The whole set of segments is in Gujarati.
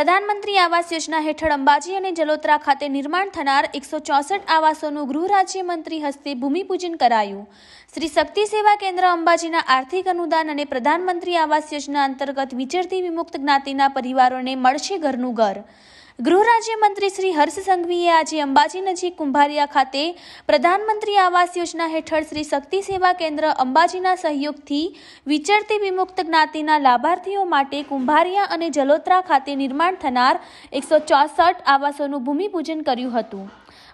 પ્રધાનમંત્રી આવાસ યોજના હેઠળ અંબાજી અને જલોત્રા ખાતે નિર્માણ થનાર એકસો ચોસઠ આવાસોનું ગૃહ રાજ્યમંત્રી હસ્તે ભૂમિપૂજન કરાયું. શ્રી શક્તિ સેવા કેન્દ્ર અંબાજીના આર્થિક અનુદાન અને પ્રધાનમંત્રી આવાસ યોજના અંતર્ગત વિચરતી વિમુક્ત જ્ઞાતિના પરિવારોને મળશે ઘરનું ઘર. ગૃહ રાજ્યમંત્રી શ્રી હર્ષ સંઘવીએ આજે અંબાજી નજીક કુંભારિયા ખાતે પ્રધાનમંત્રી આવાસ યોજના હેઠળ શ્રી શક્તિ સેવા કેન્દ્ર અંબાજીના સહયોગથી વિચરતી વિમુક્ત જ્ઞાતિના લાભાર્થીઓ માટે કુંભારિયા અને જલોત્રા ખાતે નિર્માણ થનાર એકસો ચોસઠ આવાસોનું ભૂમિપૂજન કર્યું હતું.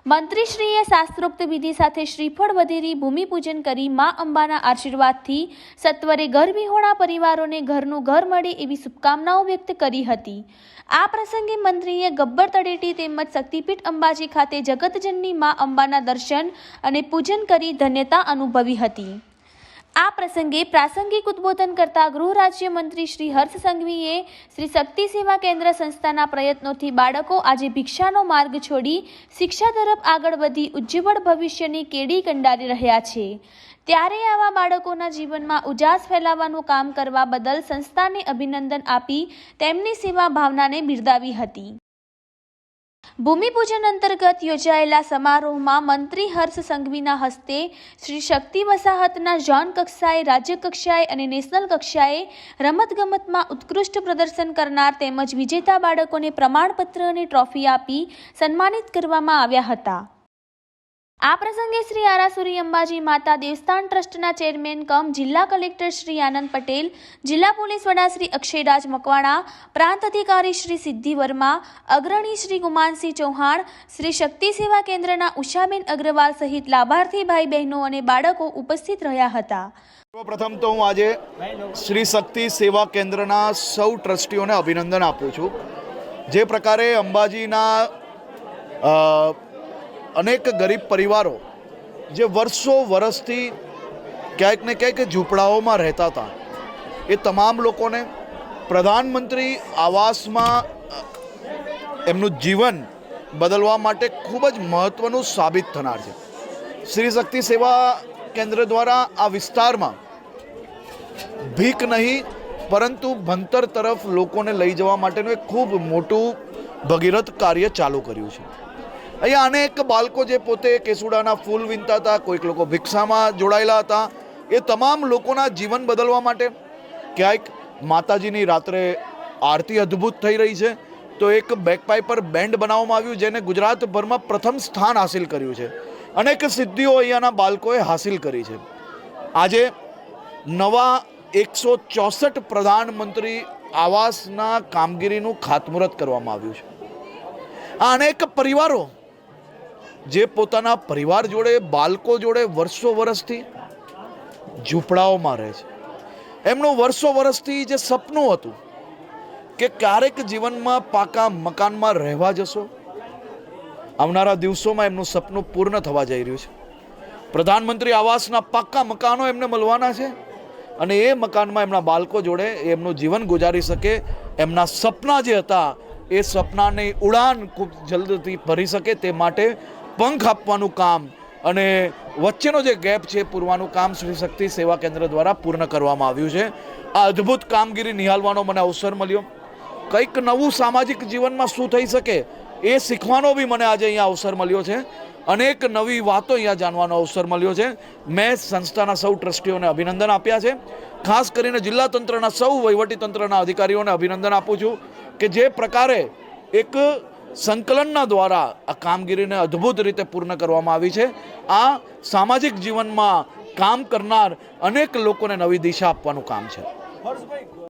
મંત્રીશ્રીએ શાસ્ત્રોક્ત વિધિ સાથે શ્રીફળ વધેરી ભૂમિપૂજન કરી મા અંબાના આશીર્વાદથી સત્વરે ઘરવિહોણા પરિવારોને ઘરનું ઘર મળે એવી શુભકામનાઓ વ્યક્ત કરી હતી. આ પ્રસંગે મંત્રીએ ગબ્બર તળેટી તેમજ શક્તિપીઠ અંબાજી ખાતે જગતજનની મા અંબાના દર્શન અને પૂજન કરી ધન્યતા અનુભવી હતી. આ પ્રસંગે પ્રાસંગિક ઉદ્બોધન કરતા ગૃહ રાજ્યમંત્રી શ્રી હર્ષ સંઘવીએ શ્રી શક્તિ સેવા કેન્દ્ર સંસ્થાના પ્રયત્નોથી બાળકો આજે ભિક્ષાનો માર્ગ છોડી શિક્ષા તરફ આગળ વધી ઉજ્જવળ ભવિષ્યની કેડી કંડારી રહ્યા છે. ત્યારે આવા બાળકોના જીવનમાં ઉજાસ ફેલાવવાનું કામ કરવા બદલ સંસ્થાને અભિનંદન આપી તેમની સેવા ભાવનાને બિરદાવી હતી. ભૂમિપૂજન અંતર્ગત યોજાયેલા સમારોહમાં મંત્રી હર્ષ સંઘવીના હસ્તે શ્રી શક્તિ વસાહતના ઝોન કક્ષાએ, રાજ્ય કક્ષાએ અને નેશનલ કક્ષાએ રમતગમતમાં ઉત્કૃષ્ટ પ્રદર્શન કરનાર તેમજ વિજેતા બાળકોને પ્રમાણપત્ર અને ટ્રોફી આપી સન્માનિત કરવામાં આવ્યા હતા. આ પ્રસંગે શ્રી આરાસુરી અંબાજી માતા દેવસ્થાન ટ્રસ્ટના ચેરમેન કમ જિલ્લા કલેક્ટર શ્રી આનંદ પટેલ, જિલ્લા પોલીસ વડા શ્રી અક્ષયરાજ મકવાણા, પ્રાંત અધિકારી શ્રી સિદ્ધિ વર્મા, અગ્રણી શ્રી ગુમાનસિંહ ચૌહાણ, શ્રી શક્તિ સેવા કેન્દ્રના ઉષાબેન અગ્રવાલ સહિત લાભાર્થી ભાઈ બહેનો અને બાળકો ઉપસ્થિત રહ્યા હતા. સર્વપ્રથમ તો હું આજે શ્રી શક્તિ સેવા કેન્દ્રના સૌ ટ્રસ્ટીઓને અભિનંદન આપું છું. જે પ્રકારે અંબાજીના અનેક ગરીબ પરિવારો જે વર્ષો વર્ષથી ક્યાંક ને ક્યાંક ઝૂંપડાઓમાં રહેતા હતા. એ તમામ લોકોને પ્રધાનમંત્રી આવાસમાં એમનું જીવન બદલવા માટે ખૂબ જ મહત્ત્વનું સાબિત થનાર છે. શ્રી શક્તિ સેવા કેન્દ્ર દ્વારા આ વિસ્તારમાં ભીખ નહીં, પરંતુ ભણતર તરફ લોકોને લઈ જવા માટેનું એક ખૂબ મોટું ભગીરથ કાર્ય ચાલુ કર્યું છે. અહીંયા અનેક બાળકો જે પોતે કેસુડાના ફૂલ વીણતા હતા, કોઈક લોકો ભિક્ષામાં જોડાયેલા હતા. એ તમામ લોકોના જીવન બદલવા માટે ક્યાંક માતાજીની રાત્રે આરતી અદ્ભુત થઈ રહી છે. તો એક બેકપાઇપર બેન્ડ બનાવવામાં આવ્યું જેને ગુજરાતભરમાં પ્રથમ સ્થાન હાસિલ કર્યું છે. અનેક સિદ્ધિઓ અહીંયાના બાળકોએ હાસિલ કરી છે. આજે નવા એકસો ચોસઠ પ્રધાનમંત્રી આવાસના કામગીરીનું ખાતમુહૂર્ત કરવામાં આવ્યું છે. આ અનેક પરિવારો જે પોતાના પરિવાર જોડે, બાળકો જોડે વર્ષો વર્ષથી ઝૂંપડાઓમાં રહે છે. એમનું વર્ષો વર્ષથી જે સપનું હતું કે ક્યારેક જીવનમાં પાકા મકાનમાં રહેવા જશો, આવનારા દિવસોમાં એમનું સપનું પૂર્ણ થવા જઈ રહ્યું છે. પ્રધાનમંત્રી આવાસના પાક્કા મકાનો એમને મળવાના છે અને એ મકાનમાં એમના બાળકો જોડે એમનું જીવન ગુજારી શકે. એમના સપના જે હતા, એ સપનાની ઉડાન ખૂબ જલ્દીથી ભરી શકે તે માટે પંખ આપવાનું કામ અને વચ્ચેનો જે ગેપ છે, પૂરવાનું કામ શ્રી શક્તિ સેવા કેન્દ્ર દ્વારા પૂર્ણ કરવામાં આવ્યું છે. આ અદ્ભુત કામગીરી નિહાળવાનો મને અવસર મળ્યો. કંઈક નવું સામાજિક જીવનમાં શું થઈ શકે એ શીખવાનો બી મને આજે અહીંયા અવસર મળ્યો છે. અનેક નવી વાતો અહીંયા જાણવાનો અવસર મળ્યો છે. મેં સંસ્થાના સૌ ટ્રસ્ટીઓને અભિનંદન આપ્યા છે. ખાસ કરીને જિલ્લા તંત્રના સૌ વહીવટી તંત્રના અધિકારીઓને અભિનંદન આપું છું કે જે પ્રકારે એક સંકલનના દ્વારા આ કામગીરીને અદ્ભુત રીતે પૂર્ણ કરવામાં આવી છે. આ સામાજિક જીવનમાં કામ કરનાર અનેક લોકોને નવી દિશા આપવાનું કામ છે. હર્ષભાઈ